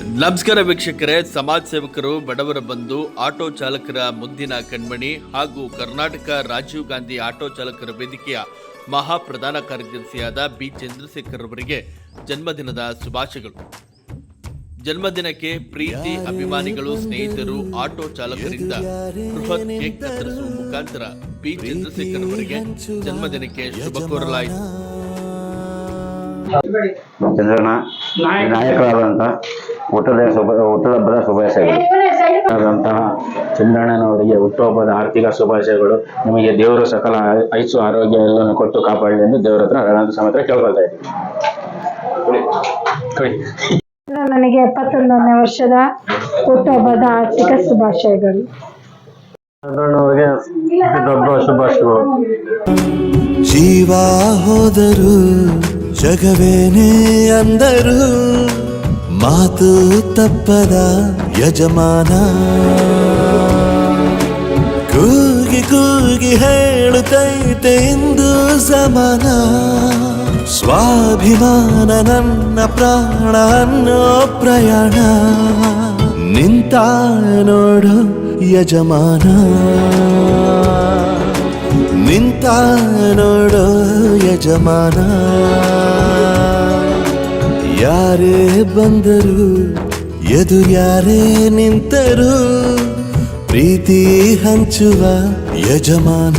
ನಮಸ್ಕಾರ ವೀಕ್ಷಕರೇ ಸಮಾಜ ಸೇವಕರು ಬಡವರ ಬಂಧು ಆಟೋ ಚಾಲಕರ ಮುಂದಿನ ಕಣ್ಮಣಿ ಹಾಗೂ ಕರ್ನಾಟಕ ರಾಜೀವ್ ಗಾಂಧಿ ಆಟೋ ಚಾಲಕರ ವೇದಿಕೆಯ ಮಹಾ ಪ್ರಧಾನ ಕಾರ್ಯದರ್ಶಿಯಾದ ಬಿ. ಚಂದ್ರಶೇಖರ್ ಅವರಿಗೆ ಜನ್ಮದಿನದ ಶುಭಾಶಯಗಳು. ಜನ್ಮದಿನಕ್ಕೆ ಪ್ರೀತಿ ಅಭಿಮಾನಿಗಳು ಸ್ನೇಹಿತರು ಆಟೋ ಚಾಲಕರಿಂದ ಬೃಹತ್ ಕೇಕ್ ಕತ್ತರಿಸುವ ಮುಖಾಂತರ ಬಿ. ಚಂದ್ರಶೇಖರ್ ಅವರಿಗೆ ಜನ್ಮದಿನಕ್ಕೆ ಶುಭ ಕೋರಲಾಯಿತು. ಚಂದ್ರಣ್ಣ ನಾಯಕರಾದಂಥ ಹುಟ್ಟದ ಶುಭ ಹುಟ್ಟದ ಹಬ್ಬದ ಶುಭಾಶಯಗಳು. ಆದಂತಹ ಚಂದ್ರಣ್ಣನವರಿಗೆ ಹುಟ್ಟುಹಬ್ಬದ ಆರ್ಥಿಕ ಶುಭಾಶಯಗಳು. ನಿಮಗೆ ದೇವರು ಸಕಲ ಐಸು ಆರೋಗ್ಯ ಎಲ್ಲವನ್ನು ಕೊಟ್ಟು ಕಾಪಾಡಲಿ ಎಂದು ದೇವರ ಹತ್ರ ಸಮ ಸಮೇತ ಕೇಳ್ಕೊಳ್ತಾ ಇದ್ದೀವಿ ಕೊಡಿ. ನನಗೆ ಎಪ್ಪತ್ತೊಂದನೇ ವರ್ಷದ ಹುಟ್ಟುಹಬ್ಬದ ಆರ್ಥಿಕ ಶುಭಾಶಯಗಳು. ಚಂದ್ರಣ್ಣವರಿಗೆ ದೊಡ್ಡ ಶುಭಾಶಯಗಳು. ಜೀವ ಹೋದರು ಜಗವೇನೇ ಅಂದರು. ಮಾತು ತಪ್ಪದ ಯಜಮಾನ. ಕೂಗಿ ಕೂಗಿ ಹೇಳುತ್ತೈತೆ ಇಂದು ಸಮಾನ. ಸ್ವಾಭಿಮಾನ ನನ್ನ ಪ್ರಾಣ ಅನ್ನೋ ಪ್ರಯಾಣ. ನಿಂತ ನೋಡು ಯಜಮಾನ. ನಿಂತ ನೋಡೋ ಯಜಮಾನ. ಯಾರೇ ಬಂದರು ಯದು ಯಾರೇ ನಿಂತರು ಪ್ರೀತಿ ಹಂಚುವ ಯಜಮಾನ.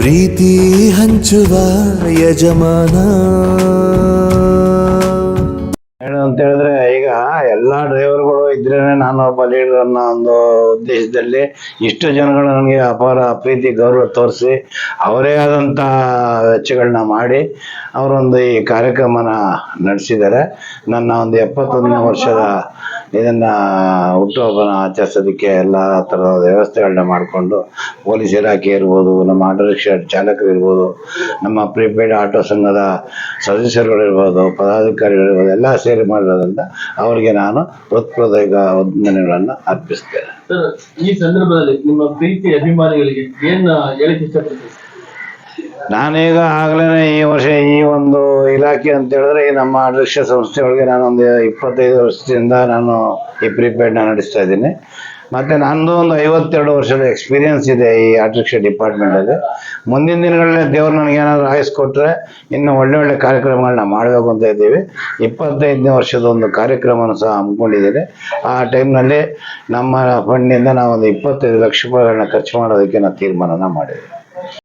ಪ್ರೀತಿ ಹಂಚುವ ಯಜಮಾನ. ಅಂತ ಹೇಳಿದ್ರೆ, ಈಗ ಎಲ್ಲಾ ಡ್ರೈವರ್ಗಳು ಇದ್ರೇನೆ ನಾನು ಒಬ್ಬ ಲೀಡರ್ ಅನ್ನೋ ಒಂದು ಉದ್ದೇಶದಲ್ಲಿ ಇಷ್ಟು ಜನಗಳು ನನಗೆ ಅಪಾರ ಪ್ರೀತಿ, ಗೌರವ ತೋರಿಸಿ ಅವರೇ ಆದಂತ ವೆಚ್ಚಗಳನ್ನ ಮಾಡಿ ಅವರೊಂದು ಈ ಕಾರ್ಯಕ್ರಮನ ನಡೆಸಿದ್ದಾರೆ. ನನ್ನ ಒಂದು ಎಪ್ಪತ್ತೊಂದನೇ ವರ್ಷದ ಇದನ್ನ ಹುಟ್ಟುಹಬ್ಬನ ಆಚರಿಸೋದಕ್ಕೆ ಎಲ್ಲ ಥರದ ವ್ಯವಸ್ಥೆಗಳನ್ನ ಮಾಡಿಕೊಂಡು ಪೊಲೀಸ್ ಇಲಾಖೆ ಇರ್ಬೋದು, ನಮ್ಮ ಆಟೋ ರಿಕ್ಷಾ ಚಾಲಕರು ಇರ್ಬೋದು, ನಮ್ಮ ಪ್ರೀಪೇಯ್ಡ್ ಆಟೋ ಸಂಘದ ಸದಸ್ಯರುಗಳಿರ್ಬೋದು, ಪದಾಧಿಕಾರಿಗಳಿರ್ಬೋದು, ಎಲ್ಲ ಸೇರಿ ಮಾಡಿರೋದ್ರಿಂದ ಅವರಿಗೆ ನಾನು ಹೃತ್ಪೂರ್ವಕ ವಂದನೆಗಳನ್ನು ಅರ್ಪಿಸ್ತೇನೆ. ಸರ್ ಈ ಸಂದರ್ಭದಲ್ಲಿ ನಿಮ್ಮ ಪ್ರೀತಿ ಅಭಿಮಾನಿಗಳಿಗೆ ಏನು ಹೇಳಕ್ಕೆ ಇಷ್ಟಪಡ್ತೀವಿ ನಾನೀಗ ಆಗ್ಲೇ ಈ ವರ್ಷ ಈ ಒಂದು ಇಲಾಖೆ ಅಂತ ಹೇಳಿದ್ರೆ ಈ ನಮ್ಮ ಆಡಳಿತ ಸಂಸ್ಥೆಗಳಿಗೆ ನಾನೊಂದು ಇಪ್ಪತ್ತೈದು ವರ್ಷದಿಂದ ನಾನು ಈ ಪ್ರೀಪೇಡ್ನ ನಡೆಸ್ತಾ ಇದ್ದೀನಿ. ಮತ್ತೆ ನಂದು ಒಂದು ಐವತ್ತೆರಡು ವರ್ಷದ ಎಕ್ಸ್ಪೀರಿಯನ್ಸ್ ಇದೆ ಈ ಆರ್ಟಿಫಿಷಿಯಲ್ ಡಿಪಾರ್ಟ್ಮೆಂಟ್ ಡಿಪಾರ್ಟ್ಮೆಂಟಲ್ಲಿ ಮುಂದಿನ ದಿನಗಳಲ್ಲಿ ದೇವ್ರು ನನಗೆ ಏನಾದ್ರು ಆಯಸ್ ಕೊಟ್ಟರೆ ಇನ್ನು ಒಳ್ಳೆ ಒಳ್ಳೆ ಕಾರ್ಯಕ್ರಮಗಳನ್ನ ಮಾಡಬೇಕು ಅಂತ ಇದ್ದೀವಿ. ಇಪ್ಪತ್ತೈದನೇ ವರ್ಷದ ಒಂದು ಕಾರ್ಯಕ್ರಮವನ್ನು ಸಹ ಹಮ್ಮಿಕೊಂಡಿದ್ದೀನಿ. ಆ ಟೈಮ್ನಲ್ಲಿ ನಮ್ಮ ಫಂಡಿಂದ ನಾವು ಒಂದು ಇಪ್ಪತ್ತೈದು ಲಕ್ಷ ರೂಪಾಯಿಗಳನ್ನ ಖರ್ಚು ಮಾಡೋದಕ್ಕೆ ನಾವು ತೀರ್ಮಾನನ ಮಾಡಿದ್ದೀವಿ